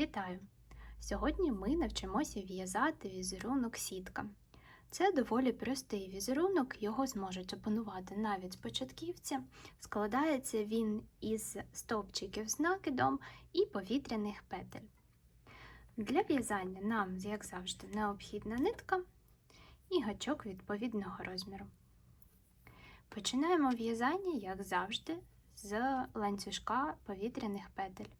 Вітаю! Сьогодні ми навчимося в'язати візерунок сітка. Це доволі простий візерунок, його зможуть опанувати навіть початківці. Складається він із стовпчиків з накидом і повітряних петель. Для в'язання нам, як завжди, необхідна нитка і гачок відповідного розміру. Починаємо в'язання, як завжди, з ланцюжка повітряних петель.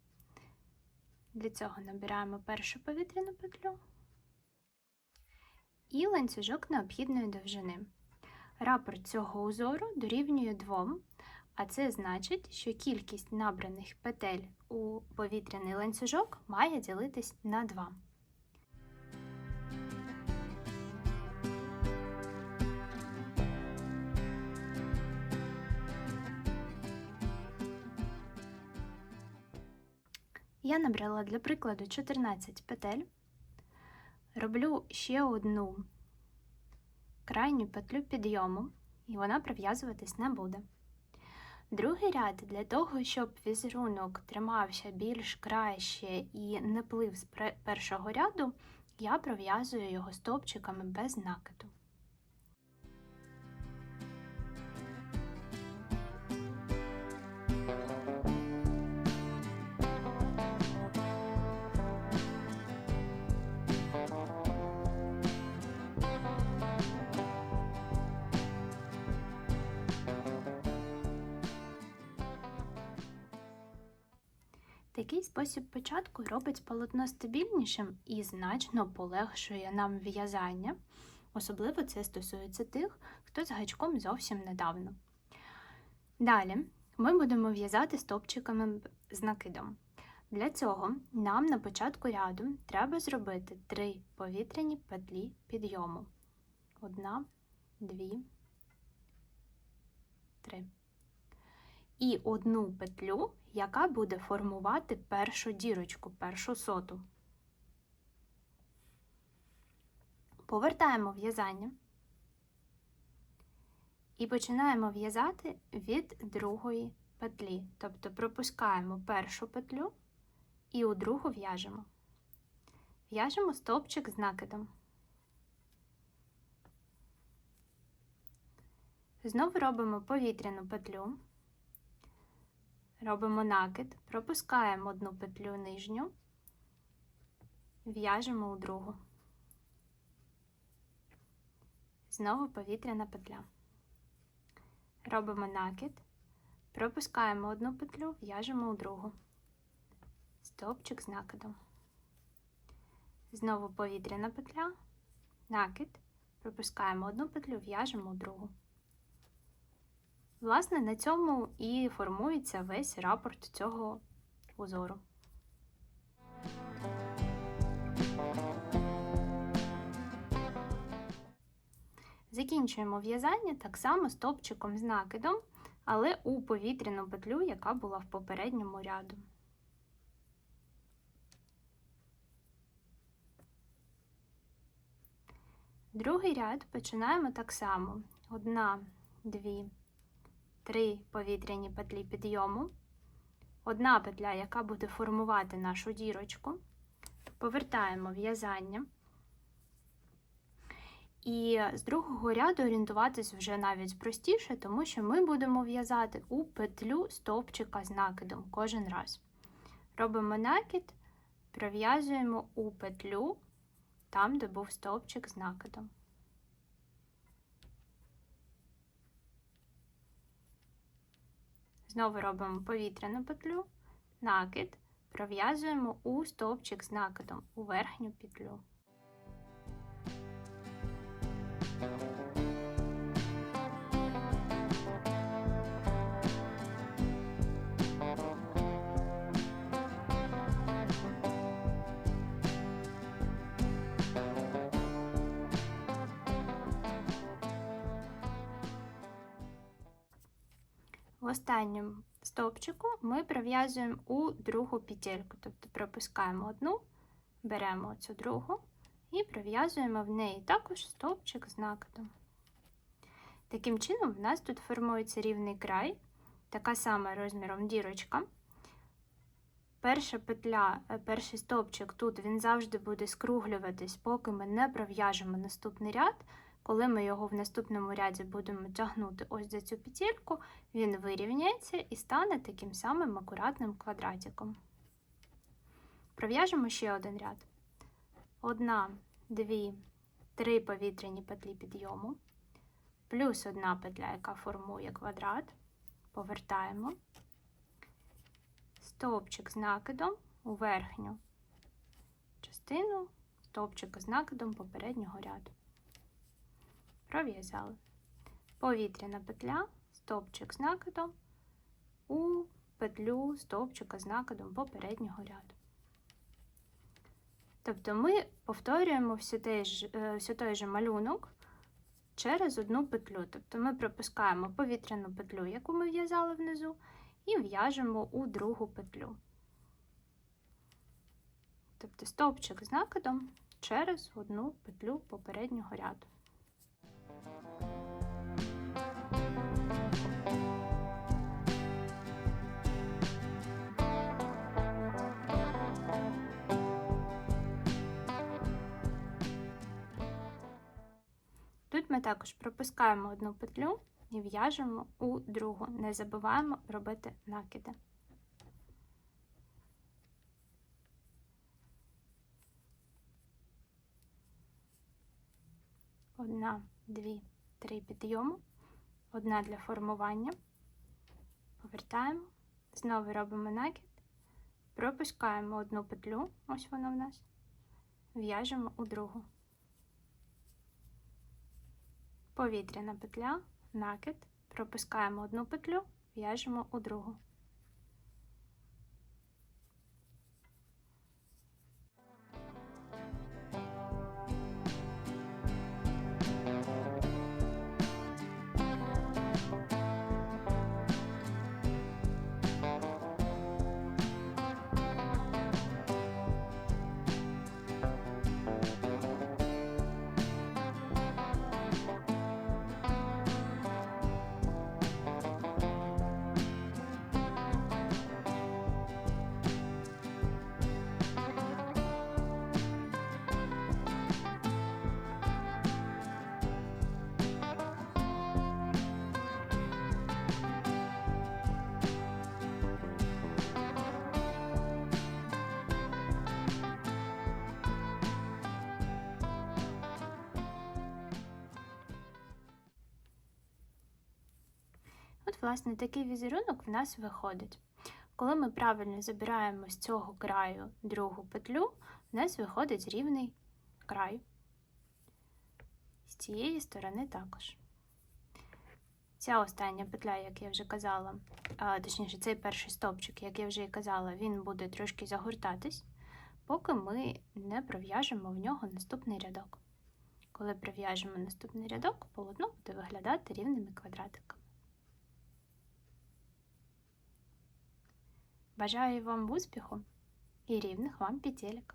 Для цього набираємо першу повітряну петлю і ланцюжок необхідної довжини. Рапорт цього узору дорівнює 2, а це значить, що кількість набраних петель у повітряний ланцюжок має ділитись на 2. Я набрала для прикладу 14 петель, роблю ще одну крайню петлю підйому, і вона прив'язуватись не буде. Другий ряд для того, щоб візерунок тримався більш краще і не плив з першого ряду, я пров'язую його стовпчиками без накиду. Такий спосіб початку робить полотно стабільнішим і значно полегшує нам в'язання. Особливо це стосується тих, хто з гачком зовсім недавно. Далі ми будемо в'язати стопчиками з накидом. Для цього нам на початку ряду треба зробити три повітряні петлі підйому. Одна, дві, три і одну петлю, яка буде формувати першу дірочку, першу соту. Повертаємо в'язання і починаємо в'язати від другої петлі. Тобто пропускаємо першу петлю і у другу в'яжемо. В'яжемо стовпчик з накидом. Знову робимо повітряну петлю. Робимо накид, пропускаємо одну петлю нижню, в'яжемо у другу. Знову повітряна петля. Робимо накид, пропускаємо одну петлю, в'яжемо у другу. Стовпчик з накидом. Знову повітряна петля, накид, пропускаємо одну петлю, в'яжемо у другу. Власне, на цьому і формується весь рапорт цього узору. Закінчуємо в'язання так само стопчиком з накидом, але у повітряну петлю, яка була в попередньому ряду. Другий ряд починаємо так само: одна, дві. Три повітряні петлі підйому, одна петля, яка буде формувати нашу дірочку, повертаємо в'язання. І з другого ряду орієнтуватись вже навіть простіше, тому що ми будемо в'язати у петлю стовпчика з накидом кожен раз. Робимо накид, пров'язуємо у петлю там, де був стовпчик з накидом. Знову робимо повітряну петлю, накид, пров'язуємо у стовпчик з накидом у верхню петлю. Останньому стовпчику ми пров'язуємо у другу петельку, тобто пропускаємо одну, беремо цю другу і пров'язуємо в неї також стовпчик з накидом. Таким чином, в нас тут формується рівний край, така сама розміром дірочка. Перша петля, е, перший стовпчик тут він завжди буде скруглюватись, поки ми не пров'яжемо наступний ряд. Коли ми його в наступному ряді будемо тягнути ось за цю петельку, він вирівняється і стане таким самим акуратним квадратиком. Пров'яжемо ще один ряд. Одна, дві, три повітряні петлі підйому, плюс одна петля, яка формує квадрат. Повертаємо стовпчик з накидом у верхню частину стовпчика з накидом попереднього ряду. Пров'язали. Повітряна петля, стовпчик з накидом у петлю стовпчика з накидом попереднього ряду. Тобто ми повторюємо все той ж, е, все той же малюнок через одну петлю. Тобто ми пропускаємо повітряну петлю, яку ми в'язали внизу, і в'яжемо у другу петлю. Тобто стовпчик з накидом через одну петлю попереднього ряду. Ми також пропускаємо одну петлю і в'яжемо у другу. Не забуваємо робити накиди. Одна, дві, три підйому, одна для формування. Повертаємо, знову робимо накид, пропускаємо одну петлю, ось вона в нас, в'яжемо у другу. Повітряна петля, накид, пропускаємо одну петлю, в'яжемо у другу. Власне, такий візерунок в нас виходить. Коли ми правильно забираємо з цього краю другу петлю, в нас виходить рівний край. З цієї сторони також. Ця остання петля, як я вже казала, а, точніше, цей перший стовпчик, як я вже і казала, він буде трошки загортатись, поки ми не пров'яжемо в нього наступний рядок. Коли пров'яжемо наступний рядок, полотно буде виглядати рівними квадратиками. Бажаю вам успіху і рівних вам петелек.